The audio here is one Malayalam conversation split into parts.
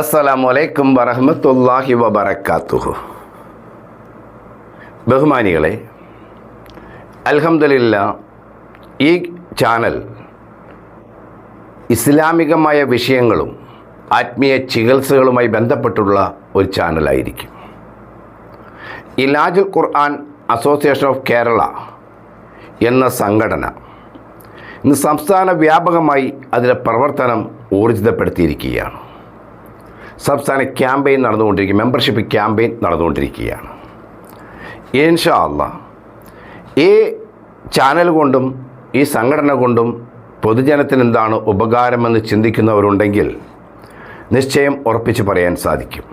അസ്സലാമു വലൈക്കും വറഹമത്തല്ലാഹി വബർക്കാത്തുഹു ബഹുമാനികളെ അൽഹമില്ല ഈ ചാനൽ ഇസ്ലാമികമായ വിഷയങ്ങളും ആത്മീയ ചികിത്സകളുമായി ബന്ധപ്പെട്ടുള്ള ഒരു ചാനലായിരിക്കും. ഇലാജുൽ ഖുർആൻ അസോസിയേഷൻ ഓഫ് കേരള എന്ന സംഘടന ഇന്ന് സംസ്ഥാന വ്യാപകമായി അതിന്റെ പ്രവർത്തനം ഊർജിതപ്പെടുത്തിയിരിക്കുകയാണ്. സംസ്ഥാന ക്യാമ്പയിൻ നടന്നുകൊണ്ടിരിക്കുക മെമ്പർഷിപ്പ് ക്യാമ്പയിൻ നടന്നുകൊണ്ടിരിക്കുകയാണ്. ഇൻഷാ അല്ല ഈ ചാനൽ കൊണ്ടും ഈ സംഘടന കൊണ്ടും പൊതുജനത്തിന് എന്താണ് ഉപകാരമെന്ന് ചിന്തിക്കുന്നവരുണ്ടെങ്കിൽ നിശ്ചയം ഉറപ്പിച്ച് പറയാൻ സാധിക്കും.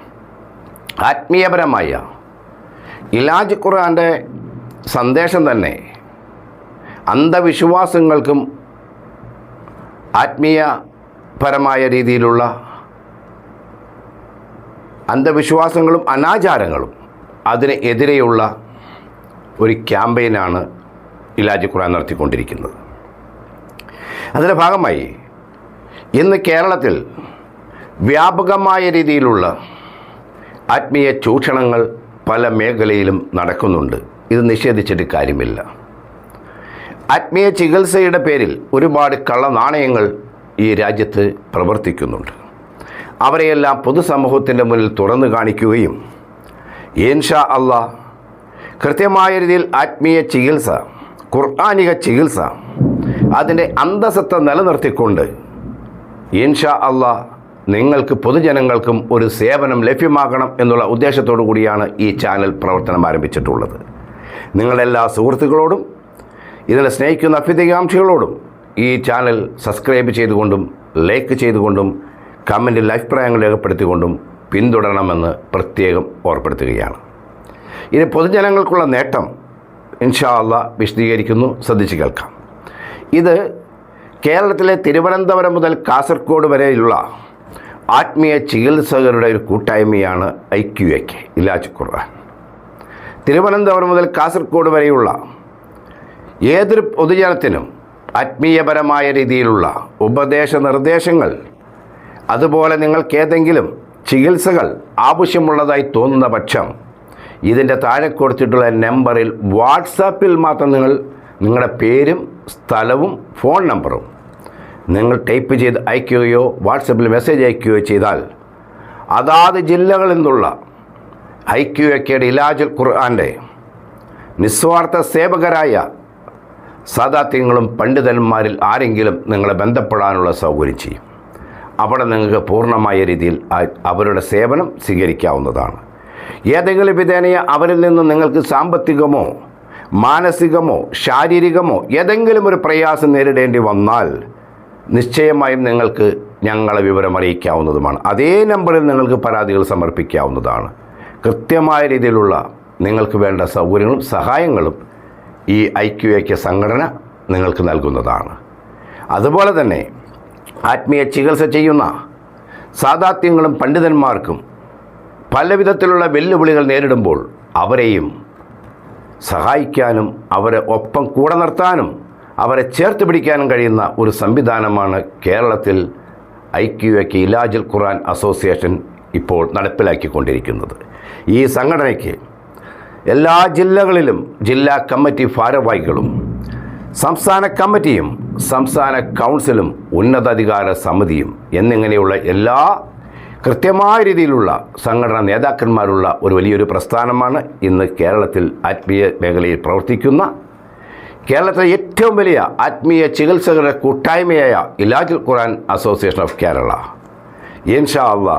ആത്മീയപരമായ ഇലാജ് ഖുർആന്റെ സന്ദേശം തന്നെ അന്ധവിശ്വാസങ്ങൾക്കും ആത്മീയപരമായ രീതിയിലുള്ള അന്ധവിശ്വാസങ്ങളും അനാചാരങ്ങളും അതിന് എതിരെയുള്ള ഒരു ക്യാമ്പയിനാണ് ഇലാജ് ഖുറാൻ നടത്തിക്കൊണ്ടിരിക്കുന്നത്. അതിന്റെ ഭാഗമായി ഇന്ന് കേരളത്തിൽ വ്യാപകമായ രീതിയിലുള്ള ആത്മീയ ചൂഷണങ്ങൾ പല മേഖലയിലും നടക്കുന്നുണ്ട്. ഇത് നിഷേധിച്ചിട്ട് കാര്യമില്ല. ആത്മീയ ചികിത്സയുടെ പേരിൽ ഒരുപാട് കള്ളനാണയങ്ങൾ ഈ രാജ്യത്ത് പ്രവർത്തിക്കുന്നുണ്ട്. അവരെയെല്ലാം പൊതുസമൂഹത്തിന്റെ മുന്നിൽ തുറന്നു കാണിക്കുകയും ഏൻഷാ അള്ളാ കൃത്യമായ രീതിയിൽ ആത്മീയ ചികിത്സ ഖുർആാനിക ചികിത്സ അതിന്റെ അന്തസത്ത നിലനിർത്തിക്കൊണ്ട് ഇൻഷാ അള്ളാ നിങ്ങൾക്ക് പൊതുജനങ്ങൾക്കും ഒരു സേവനം ലഭ്യമാകണം എന്നുള്ള ഉദ്ദേശത്തോടു കൂടിയാണ് ഈ ചാനൽ പ്രവർത്തനം ആരംഭിച്ചിട്ടുള്ളത്. നിങ്ങളെല്ലാ സുഹൃത്തുക്കളോടും ഇതിനെ സ്നേഹിക്കുന്ന അഭ്യുതകാംക്ഷികളോടും ഈ ചാനൽ സബ്സ്ക്രൈബ് ചെയ്തുകൊണ്ടും ലൈക്ക് ചെയ്തുകൊണ്ടും കമന്റിൽ അഭിപ്രായങ്ങൾ രേഖപ്പെടുത്തിക്കൊണ്ടും പിന്തുടരണമെന്ന് പ്രത്യേകം ഓർപ്പെടുത്തുകയാണ്. ഇനി പൊതുജനങ്ങൾക്കുള്ള നേട്ടം ഇൻഷാല്ല വിശദീകരിക്കുന്നു. ശ്രദ്ധിച്ച് കേൾക്കാം. ഇത് കേരളത്തിലെ തിരുവനന്തപുരം മുതൽ കാസർഗോഡ് വരെയുള്ള ആത്മീയ ചികിത്സകരുടെ ഒരു കൂട്ടായ്മയാണ് I Q A K Ilaj Quran. Thiruvananthapuram മുതൽ കാസർഗോഡ് വരെയുള്ള ഏതൊരു പൊതുജനത്തിനും ആത്മീയപരമായ രീതിയിലുള്ള ഉപദേശ നിർദ്ദേശങ്ങൾ അതുപോലെ നിങ്ങൾക്ക് ഏതെങ്കിലും ചികിത്സകൾ ആവശ്യമുള്ളതായി തോന്നുന്ന പക്ഷം ഇതിന്റെ താഴെ കൊടുത്തിട്ടുള്ള നമ്പറിൽ വാട്സാപ്പിൽ മാത്രം നിങ്ങൾ നിങ്ങളുടെ പേരും സ്ഥലവും ഫോൺ നമ്പറും നിങ്ങൾ ടൈപ്പ് ചെയ്ത് അയക്കുകയോ വാട്സപ്പിൽ മെസ്സേജ് അയക്കുകയോ ചെയ്താൽ അതാത് ജില്ലകളിൽ നിന്നുള്ള ഐ ക്യു എക്കയുടെ ഇലാജുൽ ഖുർആന്റെ നിസ്വാർത്ഥ സേവകരായ സാദാത്യങ്ങളും പണ്ഡിതന്മാരിൽ ആരെങ്കിലും നിങ്ങളെ ബന്ധപ്പെടാനുള്ള സൗകര്യം ചെയ്യും. അവിടെ നിങ്ങൾക്ക് പൂർണമായ രീതിയിൽ അവരുടെ സേവനം സ്വീകരിക്കാവുന്നതാണ്. ഏതെങ്കിലും വിധേനയ അവരിൽ നിന്ന് നിങ്ങൾക്ക് സാമ്പത്തികമോ മാനസികമോ ശാരീരികമോ ഏതെങ്കിലും ഒരു പ്രയാസം നേരിടേണ്ടി വന്നാൽ നിശ്ചയമായും നിങ്ങൾക്ക് ഞങ്ങളെ വിവരം അറിയിക്കാവുന്നതുമാണ്. അതേ നമ്പറിൽ നിങ്ങൾക്ക് പരാതികൾ സമർപ്പിക്കാവുന്നതാണ്. കൃത്യമായ രീതിയിലുള്ള നിങ്ങൾക്ക് വേണ്ട സൗകര്യങ്ങളും സഹായങ്ങളും ഈ ഐ ക്യു സംഘടന നിങ്ങൾക്ക് നൽകുന്നതാണ്. അതുപോലെ തന്നെ ആത്മീയ ചികിത്സ ചെയ്യുന്ന സാധാത്യങ്ങളും പണ്ഡിതന്മാർക്കും പല വിധത്തിലുള്ള വെല്ലുവിളികൾ നേരിടുമ്പോൾ അവരെയും സഹായിക്കാനും അവരെ ഒപ്പം കൂടെ നിർത്താനും അവരെ ചേർത്ത് പിടിക്കാനും കഴിയുന്ന ഒരു സംവിധാനമാണ് കേരളത്തിൽ I Q A K Ilajul Quran association ഇപ്പോൾ നടപ്പിലാക്കിക്കൊണ്ടിരിക്കുന്നത്. ഈ സംഘടനയ്ക്ക് എല്ലാ ജില്ലകളിലും ജില്ലാ കമ്മിറ്റി ഭാരവാഹികളും സംസ്ഥാന കമ്മിറ്റിയും സംസ്ഥാന കൗൺസിലും ഉന്നതാധികാര സമിതിയും എന്നിങ്ങനെയുള്ള എല്ലാ കൃത്യമായ രീതിയിലുള്ള സംഘടനാ നേതാക്കന്മാരുള്ള ഒരു വലിയൊരു പ്രസ്ഥാനമാണ് ഇന്ന് കേരളത്തിൽ ആത്മീയ മേഖലയിൽ പ്രവർത്തിക്കുന്ന കേരളത്തിലെ ഏറ്റവും വലിയ ആത്മീയ ചികിത്സകരുടെ കൂട്ടായ്മയായ ഇലാജുൽ ഖുറാൻ അസോസിയേഷൻ ഓഫ് കേരള. ഇൻഷാ അള്ളാ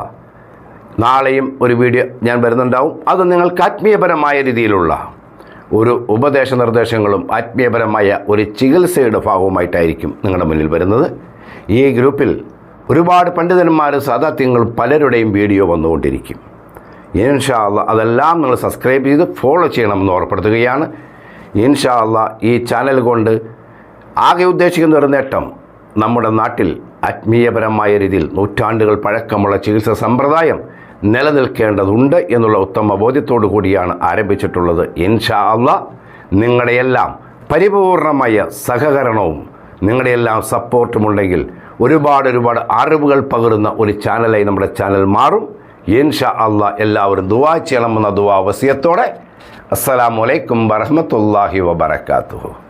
നാളെയും ഒരു വീഡിയോ ഞാൻ വരുന്നുണ്ടാവും. അത് നിങ്ങൾക്ക് ആത്മീയപരമായ രീതിയിലുള്ള ഒരു ഉപദേശ നിർദ്ദേശങ്ങളും ആത്മീയപരമായ ഒരു ചികിത്സയുടെ ഭാഗവുമായിട്ടായിരിക്കും നിങ്ങളുടെ മുന്നിൽ വരുന്നത്. ഈ ഗ്രൂപ്പിൽ ഒരുപാട് പണ്ഡിതന്മാരും സാധാത്യങ്ങളും പലരുടെയും വീഡിയോ വന്നുകൊണ്ടിരിക്കും. ഇൻഷാ അല്ല അതെല്ലാം നിങ്ങൾ സബ്സ്ക്രൈബ് ചെയ്ത് ഫോളോ ചെയ്യണമെന്ന് ഓർപ്പെടുത്തുകയാണ് ഇൻഷാ അല്ല ഈ ചാനൽ കൊണ്ട് ആകെ ഉദ്ദേശിക്കുന്ന ഒരു നേട്ടം നമ്മുടെ നാട്ടിൽ ആത്മീയപരമായ രീതിയിൽ നൂറ്റാണ്ടുകൾ പഴക്കമുള്ള ചികിത്സാ സമ്പ്രദായം നിലനിൽക്കേണ്ടതുണ്ട് എന്നുള്ള ഉത്തമ ബോധ്യത്തോടു കൂടിയാണ് ആരംഭിച്ചിട്ടുള്ളത്. ഇൻഷാ അള്ളാ നിങ്ങളുടെയെല്ലാം പരിപൂർണമായ സഹകരണവും നിങ്ങളുടെയെല്ലാം സപ്പോർട്ടുമുണ്ടെങ്കിൽ ഒരുപാട് ഒരുപാട് അറിവുകൾ പകരുന്ന ഒരു ചാനലായി നമ്മുടെ ചാനൽ മാറും. ഇൻഷാ അല്ല എല്ലാവരും ദുവാ ചെയ്യണമെന്ന ദുവാ വസിയത്തോടെ. അസ്സലാമലൈക്കും വറഹമത്തല്ലാഹി വബർക്കാത്തു